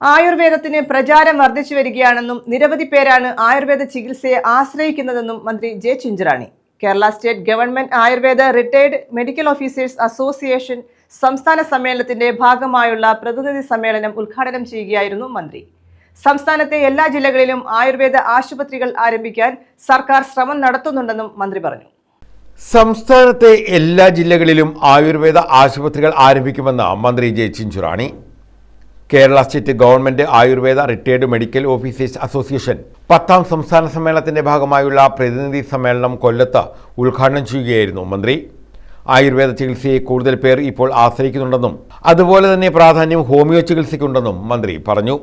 ആയുർവേദത്തിന് പ്രചാരം വർദ്ധിച്ചു വരികയാണെന്നും നിരവധി പേരാണ് ആയുർവേദ ചികിത്സയെ ആശ്രയിക്കുന്നതെന്നും മന്ത്രി J Chinchurani. Kerala state government Ayurveda retired medical officers association സംസ്ഥാന സമ്മേളനത്തിന്റെ ഭാഗമായുള്ള പ്രതിനിധി സമ്മേളനം ഉദ്ഘാടനം ചെയ്യുകയായിരുന്നു മന്ത്രി. സംസ്ഥാനത്തെ എല്ലാ ജില്ലകളിലും ആയുർവേദ ആശുപത്രികൾ ആരംഭിക്കാൻ സർക്കാർ ശ്രമം നടത്തുന്നുണ്ടെന്നും മന്ത്രി പറഞ്ഞു. സംസ്ഥാനത്തെ എല്ലാ ജില്ലകളിലും ആയുർവേദ ആശുപത്രികൾ ആരംഭിക്കുമെന്ന് മന്ത്രി J Chinchurani. Kerala state government Ayurveda retired medical officers association. പത്താം സംസ്ഥാന സമ്മേളനത്തിന്റെ ഭാഗമായുള്ള പ്രതിനിധി സമ്മേളനം കൊല്ലത്ത് ഉദ്ഘാടനം ചെയ്യുകയായിരുന്നു മന്ത്രി. ആയുർവേദ ചികിത്സയെ കൂടുതൽ പേർ ഇപ്പോൾ ആശ്രയിക്കുന്നുണ്ടെന്നും അതുപോലെ തന്നെ പ്രാധാന്യം ഹോമിയോ ചികിത്സയ്ക്കുണ്ടെന്നും മന്ത്രി പറഞ്ഞു.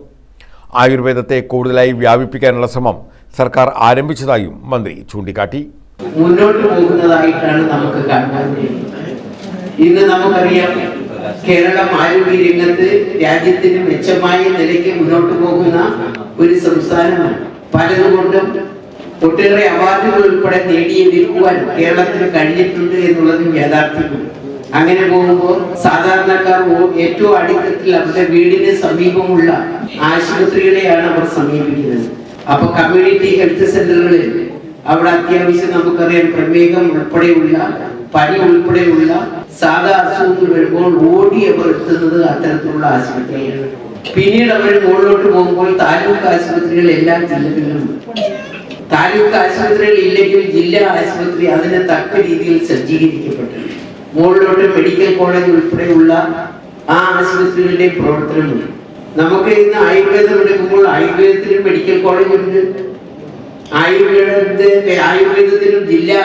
ആയുർവേദത്തെ കൂടുതലായി വ്യാപിപ്പിക്കാനുള്ള ശ്രമം സർക്കാർ ആരംഭിച്ചതായും മന്ത്രി ചൂണ്ടിക്കാട്ടി. മുന്നോട്ട് പോകുന്നതായിട്ടാണ് നമുക്ക് കാണാൻ ഇന്ന് നമുക്കറിയാം കേരളം ആരോഗ്യ രംഗത്ത് രാജ്യത്തിന് മെച്ചമായ നിലയ്ക്ക് മുന്നോട്ട് പോകുന്ന ഒരു സംസ്ഥാനമാണ്. പലതുകൊണ്ടും ഒട്ടേറെ അവാർഡുകൾ ഉൾപ്പെടെ നേടിയെടുക്കുവാൻ കേരളത്തിന് കഴിഞ്ഞിട്ടുണ്ട് എന്നുള്ളതും യാഥാർത്ഥ്യമാണ്. അങ്ങനെ പോകുമ്പോൾ സാധാരണക്കാർ ഏറ്റവും അടിത്തട്ടിൽ അവരുടെ വീടിന് സമീപമുള്ള ആശുപത്രികളെയാണ് അവർ സമീപിക്കുന്നത്. അപ്പൊ കമ്മ്യൂണിറ്റി ഹെൽത്ത് സെന്ററുകളിൽ അവിടെ അത്യാവശ്യം നമുക്കറിയാം പ്രമേഹം ഉൾപ്പെടെയുള്ള പനി ഉൾപ്പെടെയുള്ള സാധാ വരുമ്പോൾ ഓടി അവർ എത്തുന്നത് അത്തരത്തിലുള്ള ആശുപത്രിയാണ്. പിന്നീട് അവർ മുകളിലോട്ട് പോകുമ്പോൾ താലൂക്ക് ആശുപത്രികൾ എല്ലാ ജില്ലകളിലും. താലൂക്ക് ആശുപത്രികൾ ഇല്ലെങ്കിൽ ജില്ലാ ആശുപത്രി അതിന് തക്ക രീതിയിൽ സജ്ജീകരിക്കപ്പെട്ടിട്ടുണ്ട്. മുകളിലോട്ട് മെഡിക്കൽ കോളേജ് ഉൾപ്പെടെയുള്ള ആ ആശുപത്രികളുടെ പ്രവർത്തനമുണ്ട്. നമുക്ക് ഇന്ന് ആയുർവേദം എടുക്കുമ്പോൾ ആയുർവേദത്തിലും മെഡിക്കൽ കോളേജ് ഉണ്ട്. ആയുർവേദത്തിന്റെ ആയുർവേദത്തിലും ജില്ലാ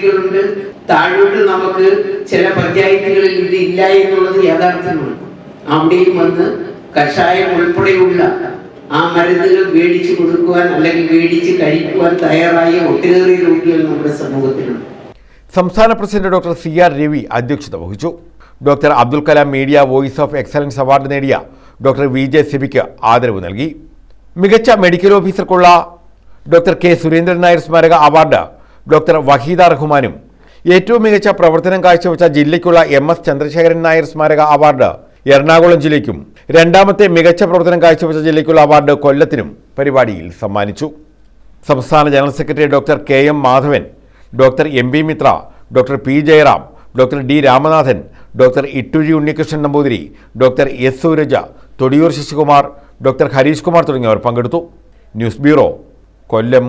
ആശുപത്രികളുണ്ട് താഴോട്ട് നമുക്ക് ചില പഞ്ചായത്തുകളിൽ ഇത് ഇല്ല എന്നുള്ളത് യാഥാർത്ഥ്യമാണ്. അവിടെയും വന്ന് കഷായം ഉൾപ്പെടെയുള്ള ആ മരുന്നുകൾ മേടിച്ചു കൊടുക്കുവാൻ അല്ലെങ്കിൽ മേടിച്ച് കഴിക്കുവാൻ തയ്യാറായ ഒട്ടേറെ രോഗികൾ നമ്മുടെ സമൂഹത്തിലുണ്ട്. സംസ്ഥാന president doctor C R Ravi അധ്യക്ഷത വഹിച്ചു. Doctor Abdul Kalam media voice of excellence award നേടിയ ഡോക്ടർ വി ജെ സിബിക്ക് ആദരവ് നൽകി. മികച്ച മെഡിക്കൽ ഓഫീസർക്കുള്ള ഡോക്ടർ കെ സുരേന്ദ്രൻ നായർ സ്മാരക അവാർഡ് ഡോക്ടർ വഹീദ റഹ്മാനും ഏറ്റവും മികച്ച പ്രവർത്തനം കാഴ്ചവെച്ച ജില്ലയ്ക്കുള്ള എം എസ് ചന്ദ്രശേഖരൻ നായർ സ്മാരക അവാർഡ് എറണാകുളം ജില്ലയ്ക്കും രണ്ടാമത്തെ മികച്ച പ്രവർത്തനം കാഴ്ചവെച്ച ജില്ലയ്ക്കുള്ള അവാർഡ് കൊല്ലത്തിനും പരിപാടിയിൽ സമ്മാനിച്ചു. സംസ്ഥാന general secretary doctor K M Madhavan doctor M B Mitra doctor P Jayaram doctor D Ramanathan doctor Ittuzhi Unnikrishnan Namboothiri doctor S Sooraja Thodiyoor Sasikumar doctor Harish Kumar തുടങ്ങിയവർ പങ്കെടുത്തു. News bureau Kollam.